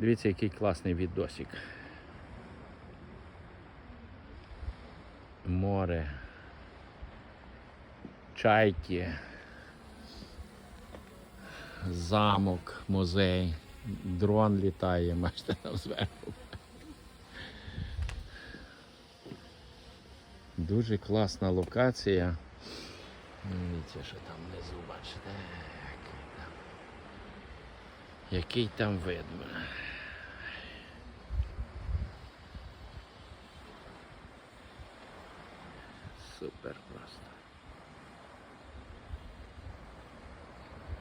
Дивіться, який класний відосик. Море. Чайки. Замок, музей. Дрон літає, бачите, там зверху. Дуже класна локація. Дивіться, що там внизу, бачите. Який там, який там. бля. Супер просто.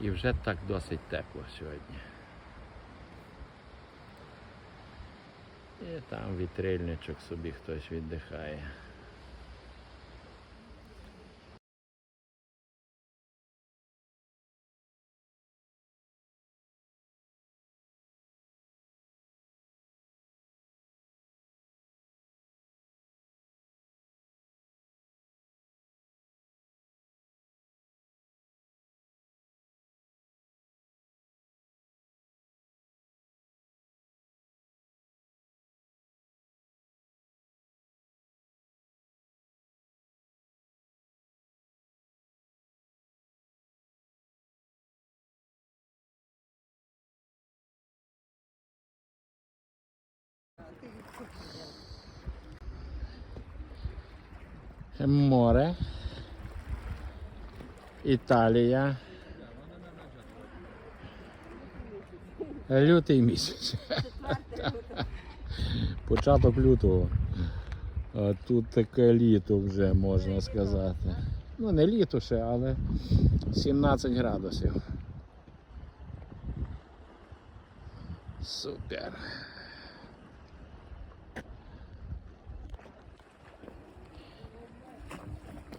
І вже так досить тепло сьогодні. І там вітрильничок собі хтось віддихає. Море. Італія. Лютий місяць. Початок лютого. А тут таке літо вже можна сказати. Ну не літо ще, але 17 градусів. Супер.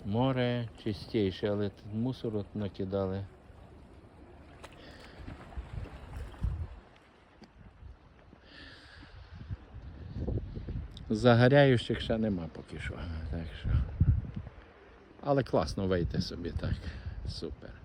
Море чистіше, але тут мусору накидали. Загоряючих ще нема поки що. Так що. Але класно вийти собі так. Супер.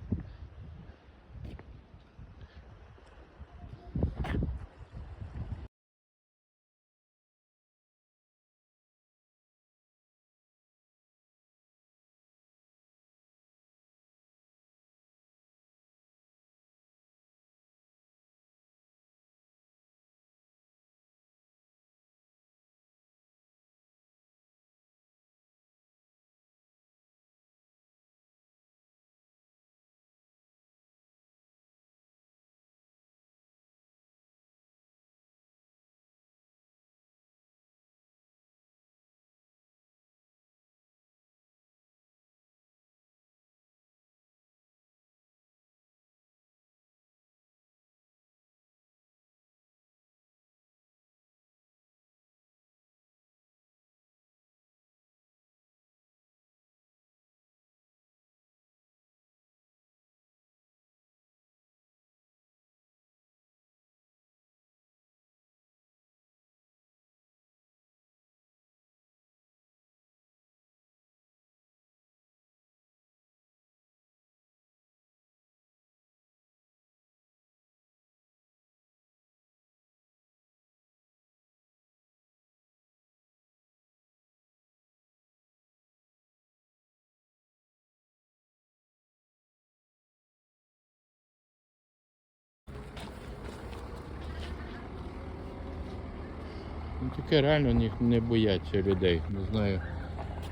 Ну, таке реально ні- не бояться людей. Не знаю,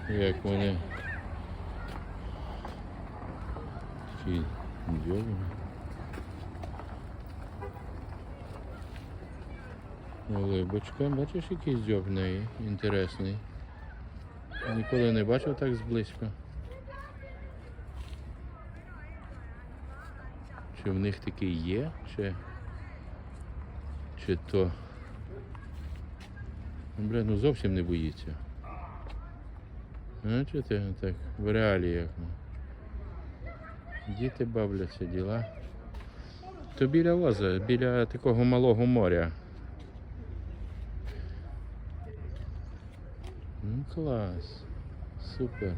як вони. Такі дзьобані. Олибочка, бачиш, який дзьоб неї інтересний. Ніколи не бачив так зблизька. Чи в них такий є, чи, чи то. Ну, Бля, ну зовсім не боїться. Ну чи ти так в реаліях? ну? Діти бавляться, діла. То біля лоза, біля такого малого моря. Ну клас. Супер.